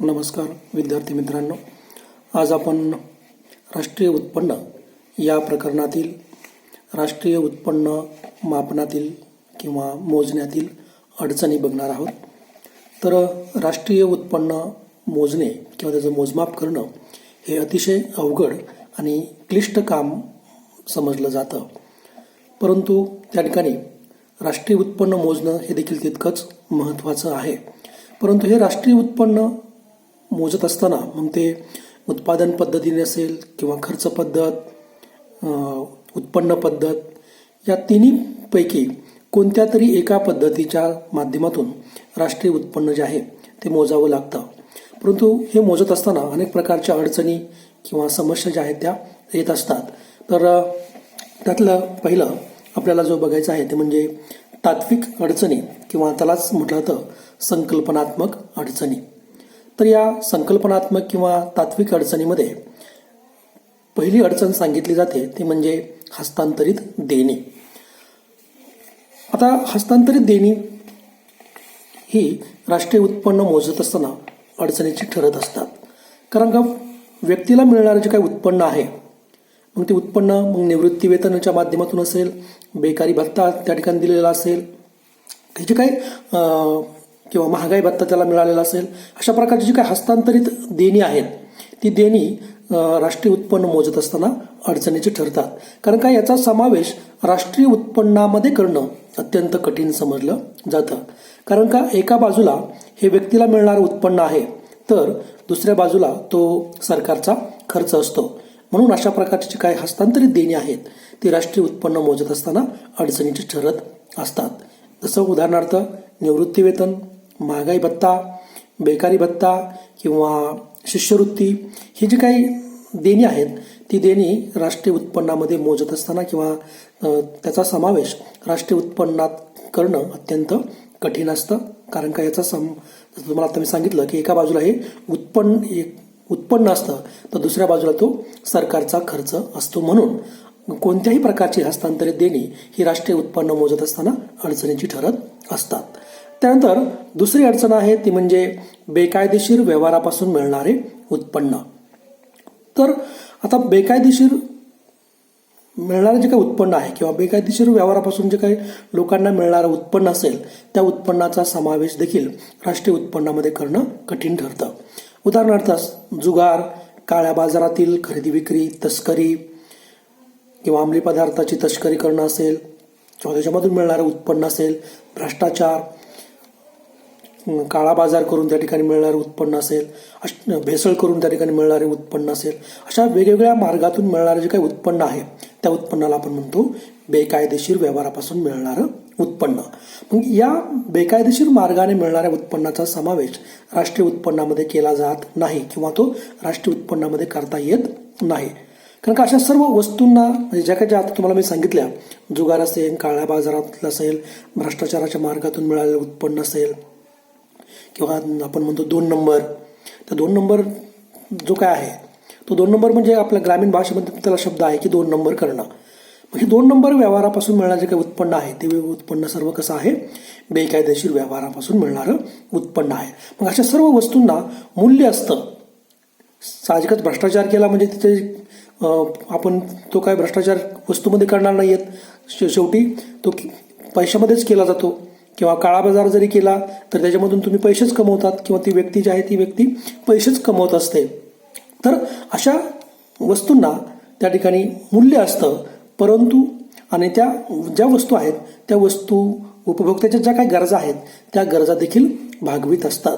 नमस्कार विद्यार्थी मित्रांनो. आज आपण राष्ट्रीय उत्पन्न या प्रकरणातील राष्ट्रीय उत्पन्न मापनातील किंवा मोजण्यातील अडचणी बघणार आहोत. तर राष्ट्रीय उत्पन्न मोजणे किंवा त्याचं मोजमाप करणं हे अतिशय अवघड आणि क्लिष्ट काम समजलं जातं. परंतु त्या ठिकाणी राष्ट्रीय उत्पन्न मोजणं हे देखील तितकंच महत्त्वाचं आहे. परंतु हे राष्ट्रीय उत्पन्न मोजत असताना मग ते उत्पादन पद्धतीने असेल किंवा खर्च पद्धत उत्पन्न पद्धत या तिन्हीपैकी कोणत्या तरी एका पद्धतीच्या माध्यमातून राष्ट्रीय उत्पन्न जे आहे ते मोजावं लागतं. परंतु हे मोजत असताना अनेक प्रकारच्या अडचणी किंवा समस्या ज्या आहेत त्या येत असतात. तर त्यातलं पहिलं आपल्याला जो बघायचा आहे ते म्हणजे तात्विक अडचणी किंवा त्यालाच म्हटलं तर संकल्पनात्मक अडचणी. तर या संकल्पनात्मक किंवा तात्विक अडचणीमध्ये पहिली अडचण सांगितली जाते ती म्हणजे हस्तांतरित देणे. आता हस्तांतरित देणी ही राष्ट्रीय उत्पन्न मोजत असताना अडचणीची ठरत असतात. कारण का? व्यक्तीला मिळणारं जे काही उत्पन्न आहे मग ते उत्पन्न मग निवृत्ती वेतनाच्या माध्यमातून असेल बेकारी भत्ता त्या ठिकाणी दिलेला असेल हे जे काही किंवा महागाई भत्ता त्याला मिळालेला असेल अशा प्रकारची जी काही हस्तांतरित देणी आहेत ती देणी राष्ट्रीय उत्पन्न मोजत असताना अडचणीचे ठरतात. कारण का याचा समावेश राष्ट्रीय उत्पन्नामध्ये करणं अत्यंत कठीण समजलं जातं. कारण का एका बाजूला हे व्यक्तीला मिळणारं उत्पन्न आहे तर दुसऱ्या बाजूला तो सरकारचा खर्च असतो. म्हणून अशा प्रकारची काही हस्तांतरित देणी आहेत ती राष्ट्रीय उत्पन्न मोजत असताना अडचणीची ठरत असतात. जसं उदाहरणार्थ निवृत्तीवेतन महागाई भत्ता बेकारी भत्ता किंवा शिष्यवृत्ती ही जी काही देणी आहेत ती देणी राष्ट्रीय उत्पन्नामध्ये मोजत असताना किंवा त्याचा समावेश राष्ट्रीय उत्पन्नात करणं अत्यंत कठीण असतं. कारण का याचा सम जसं तुम्हाला आता मी सांगितलं की एका बाजूला हे उत्पन्न एक उत्पन्न असतं तर दुसऱ्या बाजूला तो सरकारचा खर्च असतो म्हणून. कोणत्याही प्रकारची हस्तांतरित देणी ही राष्ट्रीय उत्पन्न मोजत असताना अडचणीची ठरत असतात. त्यानंतर दुसरी अडचण आहे ती म्हणजे बेकायदेशीर व्यवहारापासून मिळणारे उत्पन्न. तर आता बेकायदेशीर मिळणारं जे काही उत्पन्न आहे किंवा बेकायदेशीर व्यवहारापासून जे काही लोकांना मिळणारं उत्पन्न असेल त्या उत्पन्नाचा समावेश देखील राष्ट्रीय उत्पन्नामध्ये करणं कठीण ठरतं. उदाहरणार्थ जुगार काळ्या बाजारातील खरेदी विक्री तस्करी किंवा अंमली पदार्थाची तस्करी करणं असेल किंवा त्याच्यामधून मिळणारं उत्पन्न असेल भ्रष्टाचार काळा बाजार करून त्या ठिकाणी मिळणारे उत्पन्न असेल अश- भेसळ करून त्या ठिकाणी मिळणारे उत्पन्न असेल अशा वेगवेगळ्या मार्गातून मिळणारे जे काही उत्पन्न आहे त्या उत्पन्नाला आपण म्हणतो बेकायदेशीर व्यवहारापासून मिळणारं उत्पन्न. मग या बेकायदेशीर मार्गाने मिळणाऱ्या उत्पन्नाचा समावेश राष्ट्रीय उत्पन्नामध्ये केला जात नाही किंवा तो राष्ट्रीय उत्पन्नामध्ये करता येत नाही. कारण का अशा सर्व वस्तूंना म्हणजे ज्या काही ज्या आता तुम्हाला मी सांगितल्या जुगार असेल काळ्या बाजारातलं असेल भ्रष्टाचाराच्या मार्गातून मिळालेलं उत्पन्न असेल किंवा आपण म्हणतो दोन नंबर तर दोन नंबर जो काय आहे तो दोन नंबर म्हणजे आपल्या ग्रामीण भाषेमध्ये त्याला शब्द आहे की दोन नंबर करणं. म्हणजे हे दोन नंबर व्यवहारापासून मिळणारं जे काही उत्पन्न आहे ते उत्पन्न सर्व कसं आहे? बेकायदेशीर व्यवहारापासून मिळणारं उत्पन्न आहे. मग अशा सर्व वस्तूंना मूल्य असतं. साहजिकच भ्रष्टाचार केला म्हणजे तिथे आपण तो काय भ्रष्टाचार वस्तूमध्ये करणार नाही आहेत शेवटी तो पैशामध्येच केला जातो. किंवा काळा बाजार जरी केला तर त्याच्यामधून तुम्ही पैसेच कमवतात किंवा ती व्यक्ती जी आहे ती व्यक्ती पैसेच कमवत असते. तर अशा वस्तूंना त्या ठिकाणी मूल्य असतं. परंतु आणि त्या ज्या वस्तू आहेत त्या वस्तू उपभोक्त्याच्या ज्या काही गरजा आहेत त्या गरजा देखील भागवीत असतात.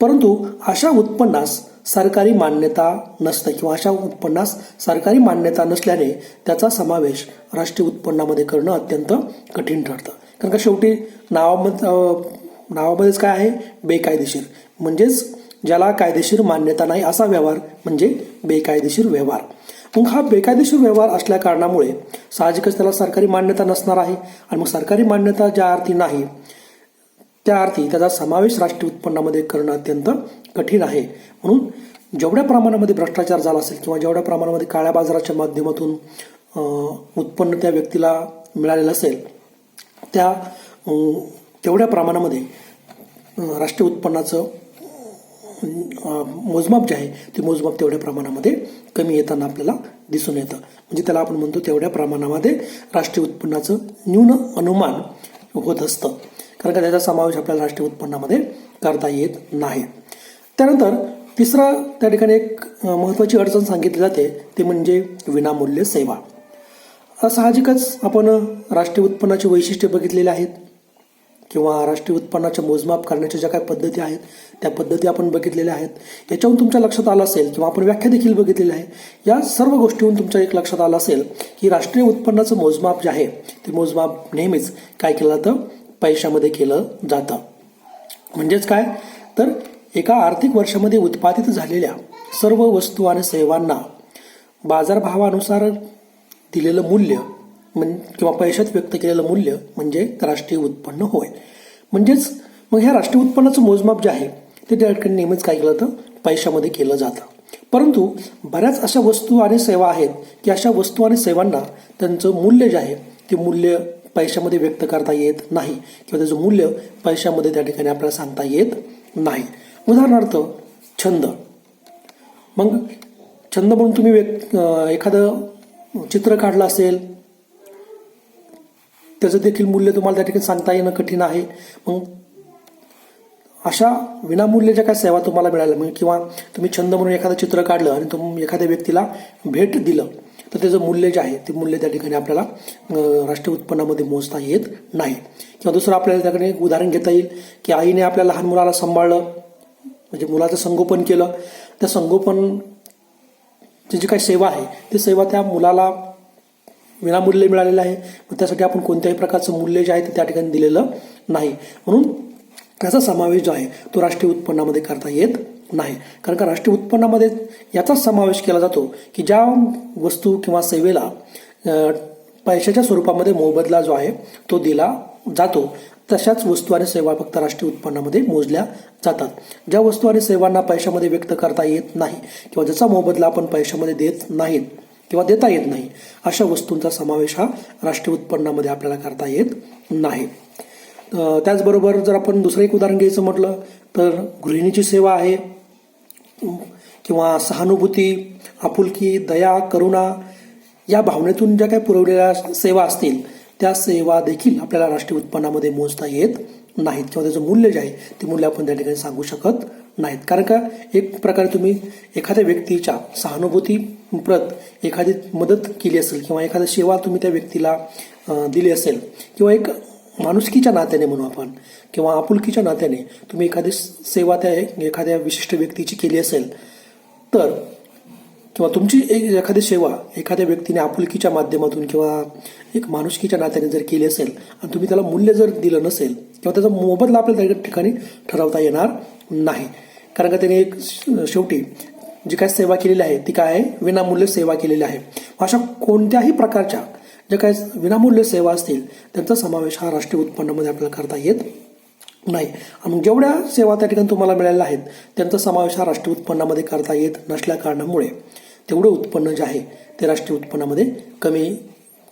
परंतु अशा उत्पन्नास सरकारी मान्यता नसते किंवा अशा उत्पन्नास सरकारी मान्यता नसल्याने त्याचा समावेश राष्ट्रीय उत्पन्नामध्ये करणं अत्यंत कठीण ठरतं. कारण का शेवटी नावामध्ये नावामध्येच काय आहे? बेकायदेशीर. म्हणजेच ज्याला कायदेशीर मान्यता नाही असा व्यवहार म्हणजे बेकायदेशीर व्यवहार. मग हा बेकायदेशीर व्यवहार असल्या कारणामुळे साहजिकच त्याला सरकारी मान्यता नसणार आहे. आणि मग सरकारी मान्यता ज्या अर्थी नाही त्या अर्थी त्याचा समावेश राष्ट्रीय उत्पन्नामध्ये करणं अत्यंत कठीण आहे. म्हणून जेवढ्या प्रमाणामध्ये भ्रष्टाचार झाला असेल किंवा जेवढ्या प्रमाणामध्ये काळ्या बाजाराच्या माध्यमातून उत्पन्न त्या व्यक्तीला मिळालेलं असेल त्या तेवढ्या प्रमाणामध्ये राष्ट्रीय उत्पन्नाचं मोजमाप जे आहे ते मोजमाप तेवढ्या प्रमाणामध्ये कमी येताना आपल्याला दिसून येतं. म्हणजे त्याला आपण म्हणतो तेवढ्या प्रमाणामध्ये राष्ट्रीय उत्पन्नाचं न्यून अनुमान होत असतं. कारण का त्याचा समावेश आपल्याला राष्ट्रीय उत्पन्नामध्ये करता येत नाही. त्यानंतर तिसरा त्या ठिकाणी एक महत्त्वाची अडचण सांगितली जाते ती म्हणजे विनामूल्य सेवा. साहजिकच आपण राष्ट्रीय उत्पन्नाची वैशिष्ट्ये बघितलेली आहेत किंवा राष्ट्रीय उत्पन्नाचे मोजमाप करण्याच्या ज्या काही पद्धती आहेत त्या पद्धती आपण बघितलेल्या आहेत. याच्याहून तुमच्या लक्षात आलं असेल किंवा आपण व्याख्या देखील बघितलेली आहे. या सर्व गोष्टीहून तुमच्या एक लक्षात आलं असेल की राष्ट्रीय उत्पन्नाचं मोजमाप जे आहे ते मोजमाप नेहमीच काय केलं जातं? पैशामध्ये केलं जातं. म्हणजेच काय? तर एका आर्थिक वर्षामध्ये उत्पादित झालेल्या सर्व वस्तू आणि सेवांना बाजारभावानुसार दिलेलं मूल्य म्हण किंवा पैशात व्यक्त केलेलं मूल्य म्हणजे राष्ट्रीय उत्पन्न होय. म्हणजेच मग ह्या राष्ट्रीय उत्पन्नाचं मोजमाप जे आहे ते त्या ठिकाणी नेहमीच काय केलं जातं? पैशामध्ये केलं जातं. परंतु बऱ्याच अशा वस्तू आणि सेवा आहेत की अशा वस्तू आणि सेवांना त्यांचं मूल्य जे आहे ते मूल्य पैशामध्ये व्यक्त करता येत नाही किंवा त्याचं मूल्य पैशामध्ये त्या ठिकाणी आपल्याला सांगता येत नाही. उदाहरणार्थ छंद. मग छंद म्हणून तुम्ही व्यक्त एखादं चित्र काढलं असेल त्याचं देखील मूल्य तुम्हाला त्या ठिकाणी सांगता येणं कठीण आहे. मग अशा विनामूल्य ज्या काय सेवा तुम्हाला मिळाल्या म्हणजे किंवा तुम्ही छंद म्हणून एखादं चित्र काढलं आणि तुम्ही एखाद्या व्यक्तीला भेट दिलं तर त्याचं मूल्य जे आहे ते मूल्य त्या ठिकाणी आपल्याला राष्ट्रीय उत्पन्नामध्ये मोजता येत नाही. किंवा दुसरं आपल्याला त्याकडे एक उदाहरण घेता येईल की आईने आपल्या लहान मुलाला सांभाळलं म्हणजे मुलाचं संगोपन केलं. त्या संगोपन ची जी काही सेवा आहे ती सेवा त्या मुलाला विनामूल्य मिळालेलं आहे. मग त्यासाठी आपण कोणत्याही प्रकारचं मूल्य जे आहे ते त्या ठिकाणी दिलेलं नाही. म्हणून त्याचा समावेश जो आहे तो राष्ट्रीय उत्पन्नामध्ये करता येत नाही. कारण का राष्ट्रीय उत्पन्नामध्ये याचाच समावेश केला जातो की ज्या वस्तू किंवा सेवेला पैशाच्या स्वरूपामध्ये मोबदला जो आहे तो दिला जातो. तशाच वस्तू आणि सेवा फक्त राष्ट्रीय उत्पन्नामध्ये मोजल्या जातात. ज्या वस्तू आणि सेवांना पैशामध्ये व्यक्त करता येत नाही किंवा ज्याचा मोबदला आपण पैशामध्ये देत नाहीत किंवा देता येत नाही अशा वस्तूंचा समावेश हा राष्ट्रीय उत्पन्नामध्ये आपल्याला करता येत नाही. त्याचबरोबर जर आपण दुसरं एक उदाहरण घ्यायचं म्हटलं तर गृहिणीची सेवा आहे किंवा सहानुभूती आपुलकी दया करुणा या भावनेतून ज्या काही पुरवलेल्या सेवा असतील त्या सेवा देखील आपल्याला राष्ट्रीय उत्पन्नामध्ये मोजता येत नाहीत किंवा त्याचं मूल्य जे आहे ते मूल्य आपण त्या ठिकाणी सांगू शकत नाहीत. कारण का एक प्रकारे तुम्ही एखाद्या व्यक्तीच्या सहानुभूती प्रत एखादी मदत केली असेल किंवा एखादी सेवा तुम्ही त्या व्यक्तीला दिली असेल किंवा एक माणुसकीच्या नात्याने म्हणू आपण किंवा आपुलकीच्या नात्याने तुम्ही एखादी सेवा त्या एखाद्या विशिष्ट व्यक्तीची केली असेल तर किंवा तुमची एक एखादी सेवा एखाद्या व्यक्तीने आपुलकीच्या माध्यमातून किंवा एक माणुसकीच्या नात्याने जर केली असेल आणि तुम्ही त्याला मूल्य जर दिलं नसेल किंवा त्याचा मोबदला आपल्याला त्या ठिकाणी ठरवता येणार नाही. कारण का त्याने एक शेवटी जी काय सेवा केलेली आहे ती काय आहे? विनामूल्य सेवा केलेली आहे. अशा कोणत्याही प्रकारच्या ज्या काय विनामूल्य सेवा असतील त्यांचा समावेश हा राष्ट्रीय उत्पन्नामध्ये आपल्याला करता येत नाही. आणि मग जेवढ्या सेवा त्या ठिकाणी तुम्हाला मिळालेल्या आहेत त्यांचा समावेश हा राष्ट्रीय उत्पन्नामध्ये करता येत नसल्या कारणामुळे. तेवढं उत्पन्न जे आहे ते राष्ट्रीय उत्पन्नामध्ये कमी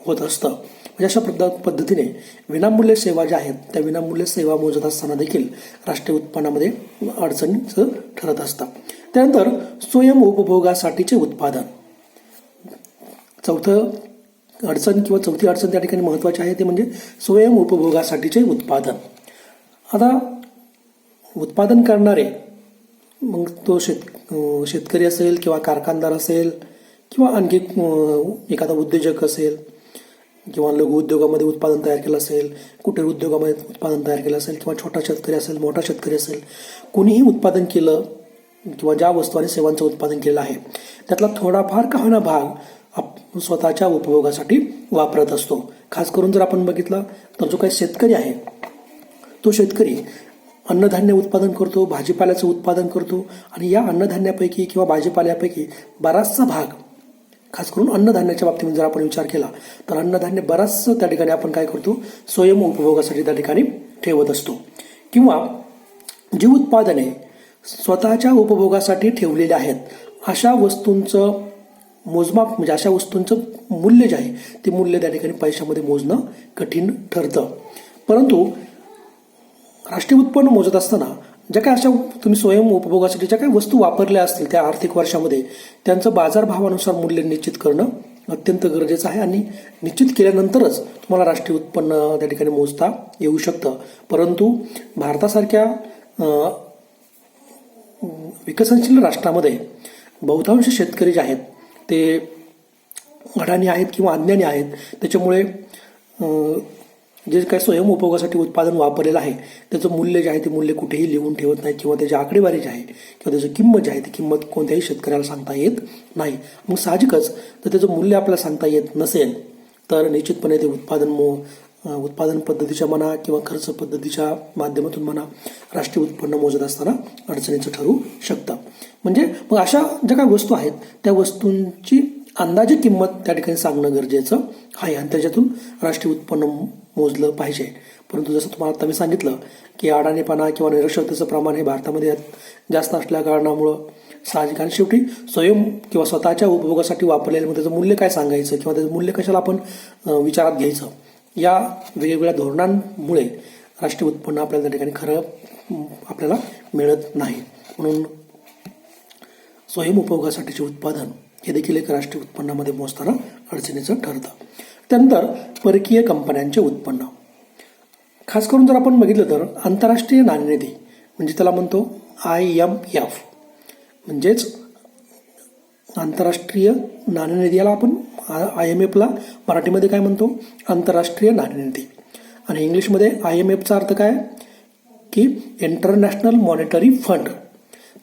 होत असतं. म्हणजे अशा पद्ध पद्धतीने विनामूल्य सेवा ज्या आहेत त्या विनामूल्य सेवा मोजत असताना देखील राष्ट्रीय उत्पन्नामध्ये अडचणीचं ठरत असतं. त्यानंतर स्वयं उपभोगासाठीचे उत्पादन. चौथं अडचण किंवा चौथी अडचण त्या ठिकाणी महत्त्वाची आहे ते म्हणजे स्वयं उपभोगासाठीचे उत्पादन. आता उत्पादन करणारे मग तो शेत शेतकरी असेल किंवा कारखानदार असेल किंवा आणखी एखादा उद्योजक असेल किंवा लघु उद्योगामध्ये उत्पादन तयार केलं असेल कुटीर उद्योगामध्ये उत्पादन तयार केलं असेल किंवा छोटा शेतकरी असेल मोठा शेतकरी असेल कुणीही उत्पादन केलं किंवा ज्या वस्तू आणि सेवांचं उत्पादन केलं आहे त्यातला थोडाफार का होईना भाग आप स्वतःच्या उपभोगासाठी वापरत असतो. खास करून जर आपण बघितलं तर जो काही शेतकरी आहे तो शेतकरी अन्नधान्य उत्पादन करतो भाजीपाल्याचं उत्पादन करतो आणि या अन्नधान्यापैकी किंवा भाजीपाल्यापैकी बराचसा भाग खास करून अन्नधान्याच्या बाबतीमध्ये जर आपण विचार केला तर अन्नधान्य बराचसं त्या ठिकाणी आपण काय करतो? स्वयं उपभोगासाठी त्या ठिकाणी ठेवत असतो. किंवा जी उत्पादने स्वतःच्या उपभोगासाठी ठेवलेली आहेत अशा वस्तूंचं मोजमाप म्हणजे अशा वस्तूंचं मूल्य जे आहे ते मूल्य त्या ठिकाणी पैशामध्ये मोजणं कठीण ठरतं. परंतु राष्ट्रीय उत्पन्न मोजत असताना ज्या काही अशा तुम्ही स्वयं उपभोगासाठी ज्या काही वस्तू वापरल्या असतील त्या आर्थिक वर्षामध्ये त्यांचं बाजारभावानुसार मूल्य निश्चित करणं अत्यंत गरजेचं आहे आणि निश्चित केल्यानंतरच तुम्हाला राष्ट्रीय उत्पन्न त्या ठिकाणी मोजता येऊ शकतं. परंतु भारतासारख्या विकसनशील राष्ट्रामध्ये बहुतांश शेतकरी जे आहेत ते अडाणी आहेत किंवा अज्ञानी आहेत त्याच्यामुळे जे काही स्वयं उपयोगासाठी उत्पादन वापरलेलं आहे त्याचं मूल्य जे आहे ते मूल्य कुठेही लिहून ठेवत नाही किंवा त्याची आकडेवारी जी आहे किंवा त्याची किंमत जी आहे ती किंमत कोणत्याही शेतकऱ्याला सांगता येत नाही. मग साहजिकच जर त्याचं मूल्य आपल्याला सांगता येत नसेल तर निश्चितपणे ते उत्पादन मो उत्पादन पद्धतीच्या म्हणा किंवा खर्च पद्धतीच्या माध्यमातून म्हणा राष्ट्रीय उत्पन्न मोजत असताना अडचणीचं ठरू शकतं. म्हणजे मग अशा ज्या काही वस्तू आहेत त्या वस्तूंची अंदाजे किंमत त्या ठिकाणी सांगणं गरजेचं आहे. आणि त्याच्यातून राष्ट्रीय उत्पन्न मोजलं पाहिजे. परंतु जसं तुम्हाला आता मी सांगितलं की अडाणीपणा किंवा निरक्षरतेचं प्रमाण हे भारतामध्ये जास्त असल्या कारणामुळं साहजिक आणि शेवटी स्वयं किंवा स्वतःच्या उपभोगासाठी वापरलेलं मग त्याचं मूल्य काय सांगायचं किंवा त्याचं मूल्य कशाला आपण विचारात घ्यायचं? या वेगवेगळ्या धोरणांमुळे राष्ट्रीय उत्पन्न आपल्याला त्या ठिकाणी खरं आपल्याला मिळत नाही. म्हणून स्वयं उपयोगासाठीचे उत्पादन हे देखील एक राष्ट्रीय उत्पन्नामध्ये मोजताना अडचणीचं ठरतं. त्यानंतर परकीय कंपन्यांचे उत्पन्न. खास करून जर आपण बघितलं तर आंतरराष्ट्रीय नाणेनिधी म्हणजे त्याला म्हणतो आय एम एफ म्हणजेच आंतरराष्ट्रीय नाणेनिधी. याला आपण आय एम एफला मराठीमध्ये काय म्हणतो? आंतरराष्ट्रीय नाणेनिधी. आणि इंग्लिशमध्ये आय एम एफचा अर्थ काय? की इंटरनॅशनल मॉनिटरी फंड.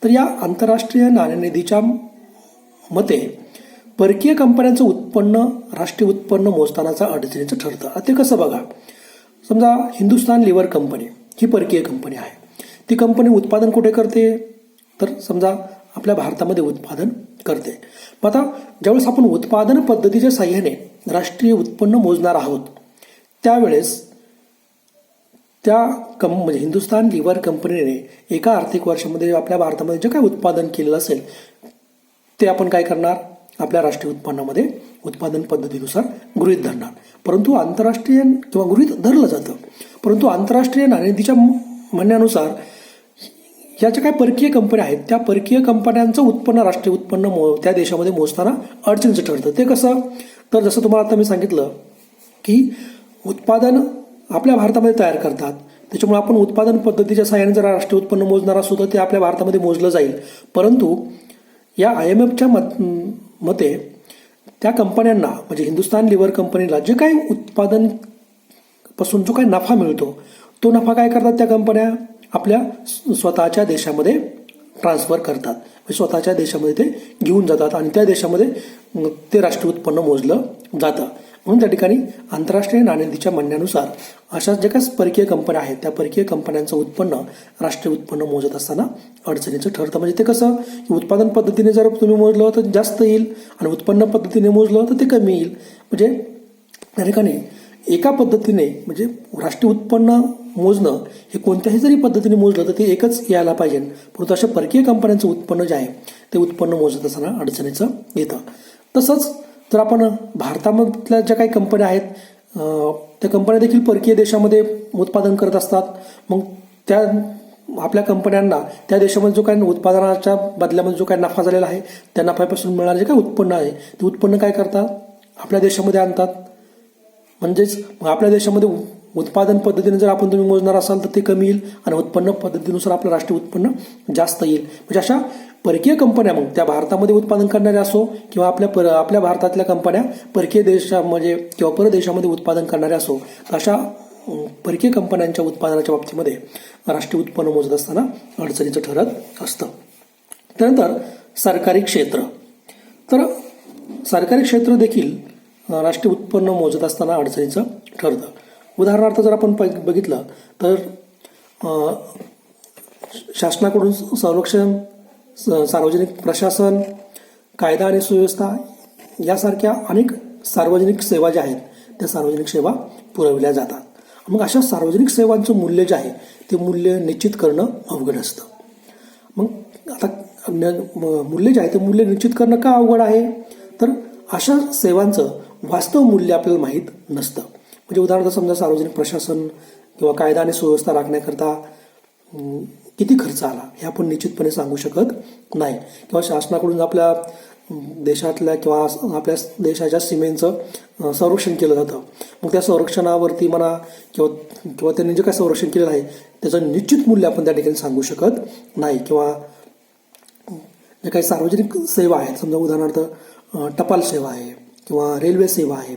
तर या आंतरराष्ट्रीय नाणेनिधीच्या मते परकीय कंपन्यांचं उत्पन्न राष्ट्रीय उत्पन्न मोजतानाचं अडचणीचं ठरतं. आता ते कसं बघा? समजा हिंदुस्तान लिव्हर कंपनी ही परकीय कंपनी आहे. ती कंपनी उत्पादन कुठे करते? तर समजा आपल्या भारतामध्ये उत्पादन करते. मग आता ज्यावेळेस आपण उत्पादन पद्धतीच्या साह्याने राष्ट्रीय उत्पन्न मोजणार आहोत त्यावेळेस त्या कं म्हणजे हिंदुस्तान लिव्हर कंपनीने एका आर्थिक वर्षामध्ये आपल्या भारतामध्ये जे काय उत्पादन केलेलं असेल ते आपण काय करणार? आपल्या राष्ट्रीय उत्पन्नामध्ये उत्पादन पद्धतीनुसार गृहित धरणार. परंतु आंतरराष्ट्रीय किंवा गृहीत धरलं जातं. परंतु आंतरराष्ट्रीय नाणेनिधीच्या म्हणण्यानुसार या ज्या काही परकीय कंपन्या आहेत. त्या परकीय कंपन्यांचं उत्पन्न राष्ट्रीय उत्पन्न मो त्या देशामध्ये मोजताना अडचणीचं ठरतं. ते कसं? तर जसं तुम्हाला आता मी सांगितलं की उत्पादन आपल्या भारतामध्ये तयार करतात. त्याच्यामुळे आपण उत्पादन पद्धतीच्या सहाय्याने जर राष्ट्रीय उत्पन्न मोजणार असू तर ते आपल्या भारतामध्ये मोजलं जाईल. परंतु या आय एम एफच्या मते त्या कंपन्यांना म्हणजे हिंदुस्तान लिव्हर कंपनीला जे काही उत्पादनपासून जो काही नफा मिळतो तो नफा काय करतात त्या कंपन्या? आपल्या स्वतःच्या देशामध्ये ट्रान्सफर करतात. म्हणजे स्वतःच्या देशामध्ये ते घेऊन जातात आणि त्या देशामध्ये ते राष्ट्रीय उत्पन्न मोजलं जातं. म्हणून त्या ठिकाणी आंतरराष्ट्रीय नाणेनिधीच्या म्हणण्यानुसार अशा ज्या काही परकीय कंपन्या आहेत त्या परकीय कंपन्यांचं उत्पन्न राष्ट्रीय उत्पन्न मोजत असताना अडचणीचं ठरतं. म्हणजे ते कसं की उत्पादन पद्धतीने जर तुम्ही मोजलं तर जास्त येईल आणि उत्पन्न पद्धतीने मोजलं तर ते कमी येईल. म्हणजे त्या ठिकाणी एका पद्धतीने म्हणजे राष्ट्रीय उत्पन्न मोजणं हे कोणत्याही जरी पद्धतीने मोजलं तर ते एकच यायला पाहिजे. परंतु अशा परकीय कंपन्यांचं उत्पन्न जे आहे ते उत्पन्न मोजत असताना अडचणीचं येतं. तसंच तर आपण भारतामधल्या ज्या काही कंपन्या आहेत त्या कंपन्या देखील परकीय देशामध्ये उत्पादन करत असतात. मग त्या आपल्या कंपन्यांना त्या देशामध्ये जो काही उत्पादनाच्या बदल्यामध्ये जो काही नफा झालेला आहे त्या नफ्यापासून मिळणारे जे काही उत्पन्न आहे ते उत्पन्न काय करतात? आपल्या देशामध्ये आणतात. म्हणजेच मग आपल्या देशामध्ये उत्पादन पद्धतीने जर आपण तुम्ही मोजणार असाल तर ते कमी येईल आणि उत्पन्न पद्धतीनुसार आपलं राष्ट्रीय उत्पन्न जास्त येईल. म्हणजे अशा परकीय कंपन्या मग त्या भारतामध्ये उत्पादन करणाऱ्या असो किंवा आपल्या पर आपल्या भारतातल्या कंपन्या परकीय देशामध्ये म्हणजे किंवा परदेशामध्ये उत्पादन करणाऱ्या असो तर अशा परकीय कंपन्यांच्या उत्पादनाच्या बाबतीमध्ये राष्ट्रीय उत्पन्न मोजत असताना अडचणीचं ठरत असतं. त्यानंतर सरकारी क्षेत्र. तर सरकारी क्षेत्र देखील राष्ट्रीय उत्पन्न मोजत असताना अडचणीचं ठरतं. उदाहरणार्थ जर आपण बघितलं तर शासनाकडून संरक्षण स- सार्वजनिक प्रशासन कायदा आणि सुव्यवस्था यासारख्या अनेक सार्वजनिक सेवा ज्या आहेत त्या सार्वजनिक सेवा पुरविल्या जातात. मग अशा सार्वजनिक सेवांचं मूल्य जे आहे ते मूल्य निश्चित करणं अवघड असतं. मग आता मूल्य जे आहे ते मूल्य निश्चित करणं का अवघड आहे? तर अशा सेवांचं वास्तव मूल्य आपल्याला माहीत नसतं. म्हणजे उदाहरणार्थ समजा सार्वजनिक प्रशासन किंवा कायदा आणि सुव्यवस्था राखण्याकरता किती खर्च आला हे आपण निश्चितपणे सांगू शकत नाही. किंवा शासनाकडून आपल्या देशातल्या किंवा आपल्या देशाच्या सीमेंचं संरक्षण केलं जातं. मग त्या संरक्षणावरती म्हणा किंवा किंवा त्यांनी जे काय संरक्षण केलेलं आहे त्याचं निश्चित मूल्य आपण त्या ठिकाणी सांगू शकत नाही. किंवा जे काही सार्वजनिक सेवा आहेत समजा उदाहरणार्थ टपाल सेवा आहे किंवा रेल्वे सेवा आहे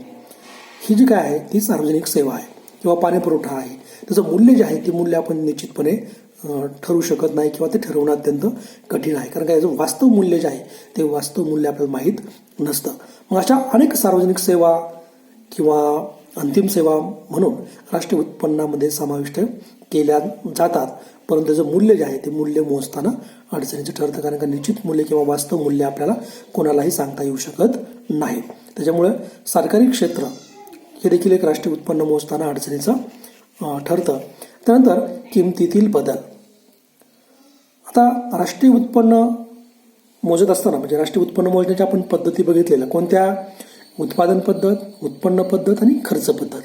ही जी काय आहे ती सार्वजनिक सेवा आहे किंवा पाणी पुरवठा आहे. त्याचं मूल्य जे आहे ते मूल्य आपण निश्चितपणे ठरवू शकत नाही किंवा ते ठरवणं अत्यंत कठीण आहे. कारण का याचं वास्तव मूल्य जे आहे ते वास्तव मूल्य आपल्याला माहीत नसतं. मग अशा अनेक सार्वजनिक सेवा किंवा अंतिम सेवा म्हणून राष्ट्रीय उत्पन्नामध्ये समाविष्ट केल्या जातात. परंतु त्याचं मूल्य जे आहे ते मूल्य मोजताना अडचणीचं ठरतं. कारण का निश्चित मूल्य किंवा वास्तव मूल्य आपल्याला कोणालाही सांगता येऊ शकत नाही. त्याच्यामुळे सरकारी क्षेत्र हे देखील एक राष्ट्रीय उत्पन्न मोजताना अडचणीचं ठरतं. त्यानंतर किमतीतील बदल. आता राष्ट्रीय उत्पन्न मोजत असताना म्हणजे राष्ट्रीय उत्पन्न मोजण्याच्या आपण पद्धती बघितलेल्या कोणत्या? उत्पादन पद्धत उत्पन्न पद्धत आणि खर्च पद्धत.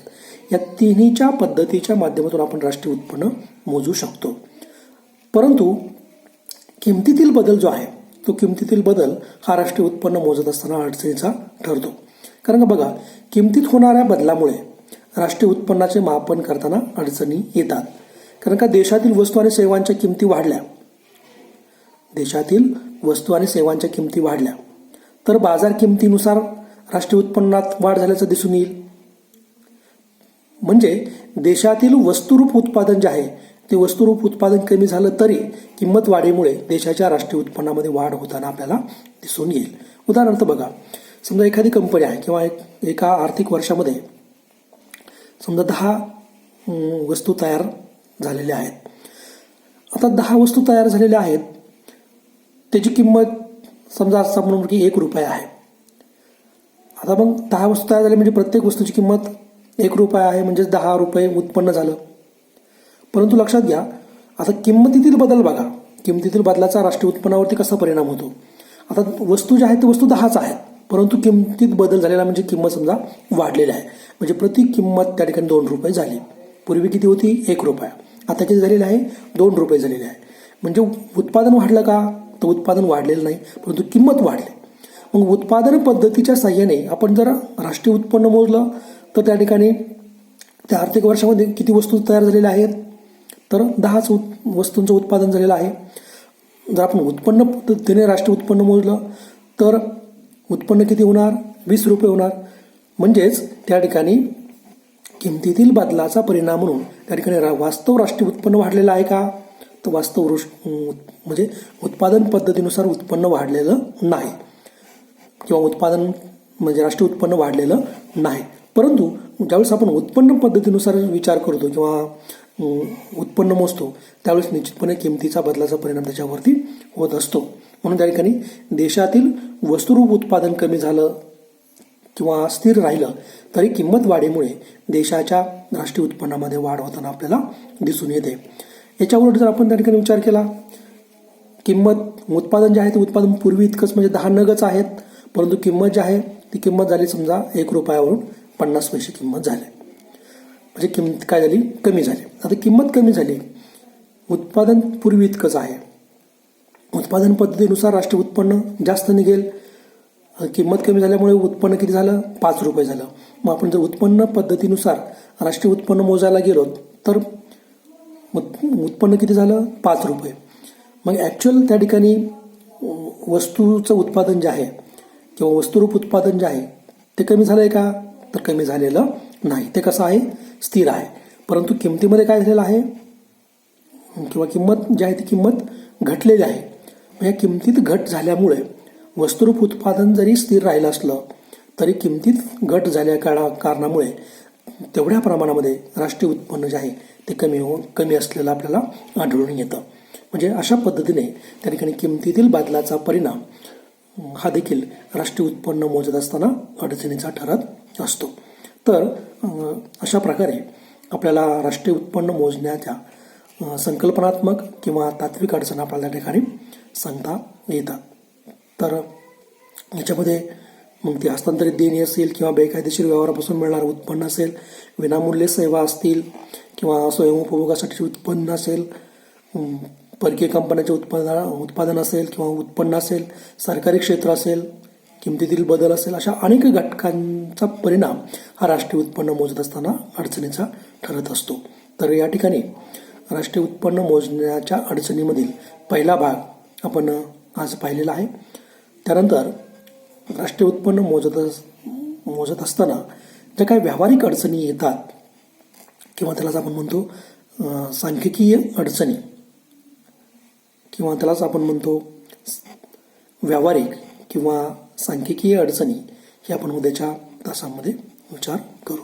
या तिन्हीच्या पद्धतीच्या माध्यमातून आपण राष्ट्रीय उत्पन्न मोजू शकतो. परंतु किमतीतील बदल जो आहे तो किमतीतील बदल हा राष्ट्रीय उत्पन्न मोजत असताना अडचणीचा ठरतो. कारण का बघा किमतीत होणाऱ्या बदलामुळे राष्ट्रीय उत्पन्नाचे मापन करताना अडचणी येतात. कारण का देशातील वस्तू आणि सेवांच्या किमती वाढल्या. देशातील वस्तू आणि सेवांच्या किमती वाढल्या. तर बाजार किमतीनुसार राष्ट्रीय उत्पन्नात वाढ झाल्याचं दिसून येईल. म्हणजे देशातील वस्तुरूप उत्पादन जे आहे ते वस्तुरूप उत्पादन कमी झालं तरी किंमत वाढीमुळे देशाच्या राष्ट्रीय उत्पन्नामध्ये वाढ होताना आपल्याला दिसून येईल. उदाहरणार्थ बघा समजा एखादी कंपनी आहे किंवा एक एका आर्थिक वर्षामध्ये समजा दहा वस्तू तयार झालेल्या आहेत. आता दहा वस्तू तयार झालेल्या आहेत त्याची किंमत समजा असं म्हणून की एक रुपये आहे. आता मग दहा वस्तू तयार झाल्या म्हणजे प्रत्येक वस्तूची किंमत एक रुपये आहे म्हणजेच दहा रुपये उत्पन्न झालं. परंतु लक्षात घ्या आता किंमतीतील बदल बघा. किंमतीतील बदलाचा राष्ट्रीय उत्पन्नावरती कसा परिणाम होतो? आता वस्तू ज्या आहेत ते वस्तू दहाच आहेत. परंतु किमतीत बदल झालेला म्हणजे किंमत समजा वाढलेली आहे. म्हणजे प्रति किंमत त्या ठिकाणी दोन रुपये झाली. पूर्वी किती होती? एक रुपया. आता किती झालेलं आहे? दोन रुपये झालेले आहे. म्हणजे उत्पादन वाढलं का? तर उत्पादन वाढलेलं नाही परंतु किंमत वाढली. मग उत्पादन पद्धतीच्या साह्याने आपण जर राष्ट्रीय उत्पन्न मोजलं तर त्या ठिकाणी त्या आर्थिक वर्षामध्ये किती वस्तू तयार झालेल्या आहेत? तर दहाच उत् वस्तूंचं उत्पादन झालेलं आहे. जर आपण उत्पन्न पद्धतीने राष्ट्रीय उत्पन्न मोजलं तर उत्पन्न किती होणार? वीस रुपये होणार. म्हणजेच त्या ठिकाणी किमतीतील बदलाचा परिणाम म्हणून त्या ठिकाणी रा वास्तव राष्ट्रीय उत्पन्न वाढलेलं आहे का? तर वास्तव रुश म्हणजे उत्पादन पद्धतीनुसार उत्पन्न वाढलेलं नाही. किंवा उत्पादन म्हणजे राष्ट्रीय उत्पन्न वाढलेलं नाही. परंतु ज्यावेळेस आपण उत्पन्न पद्धतीनुसार विचार करतो किंवा उत्पन्न मोजतो त्यावेळेस निश्चितपणे किमतीचा बदलाचा परिणाम त्याच्यावरती होत असतो. म्हणून त्या ठिकाणी देशातील वस्तुरूप उत्पादन कमी झालं किंवा स्थिर राहिलं तरी किंमत वाढीमुळे देशाच्या राष्ट्रीय उत्पन्नामध्ये वाढ होताना आपल्याला दिसून येते. याच्या उलट जर आपण त्या ठिकाणी विचार केला किंमत उत्पादन जे आहे ते उत्पादन पूर्वी इतकंच म्हणजे दहा नगच आहेत परंतु किंमत जी आहे ती किंमत झाली समजा एक रुपयावरून पन्नास पैसे किंमत झाली. म्हणजे किंमत काय झाली? कमी झाली. आता किंमत कमी झाली. उत्पादन पूर्वी इतकंच आहे. उत्पादन पद्धतीनुसार राष्ट्रीय उत्पन्न जास्त निघेल किंमत कमी झाल्यामुळे उत्पन्न किती झालं? पाच रुपये झालं. मग आपण जर उत्पन्न पद्धतीनुसार राष्ट्रीय उत्पन्न मोजायला गेलो तर उत्पन्न किती झालं? पाच रुपये. मग ॲक्च्युअल त्या ठिकाणी वस्तूचं उत्पादन जे आहे किंवा वस्तुरूप उत्पादन जे आहे ते कमी झालं आहे का? तर कमी झालेलं नाही. ते कसं आहे? स्थिर आहे. परंतु किमतीमध्ये काय झालेलं आहे? किंवा किंमत जी आहे ती किंमत घटलेली आहे. मग या किमतीत घट झाल्यामुळे वस्तुरूप उत्पादन जरी स्थिर राहिलं असलं तरी किमतीत घट झाल्या काळा कारणामुळे तेवढ्या प्रमाणामध्ये राष्ट्रीय उत्पन्न जे आहे ते कमी होऊन कमी असलेलं आपल्याला आढळून येतं. म्हणजे अशा पद्धतीने त्या ठिकाणी किमतीतील बदलाचा परिणाम हा देखील राष्ट्रीय उत्पन्न मोजत असताना अडचणीचा ठरत असतो. तर अशा प्रकारे आपल्याला राष्ट्रीय उत्पन्न मोजण्याच्या संकल्पनात्मक किंवा तात्विक अडचण आपल्याला त्या ठिकाणी सांगता येतात तर याच्यामध्ये मग ती हस्तांतरित देणी असेल किंवा बेकायदेशीर व्यवहारापासून मिळणारं उत्पन्न असेल विनामूल्य सेवा असतील किंवा स्वयंउपभोगासाठी उत्पन्न असेल परकीय कंपन्यांचे उत्पादन उत्पादन असेल किंवा उत्पन्न असेल सरकारी क्षेत्र असेल किमतीतील बदल असेल अशा अनेक घटकांचा परिणाम हा राष्ट्रीय उत्पन्न मोजत असताना अडचणीचा ठरत असतो. तर या ठिकाणी राष्ट्रीय उत्पन्न मोजण्याच्या अडचणीमधील पहिला भाग आपण आज पाहिलेला आहे. त्यानंतर राष्ट्रीय उत्पन्न मोजत अस मोजत असताना ज्या काही व्यावहारिक अडचणी येतात किंवा त्यालाच आपण म्हणतो सांख्यिकीय अडचणी किंवा त्यालाच आपण म्हणतो व्यावहारिक किंवा सांख्यिकीय अडचणी हे आपण उद्याच्या तासामध्ये विचार करू.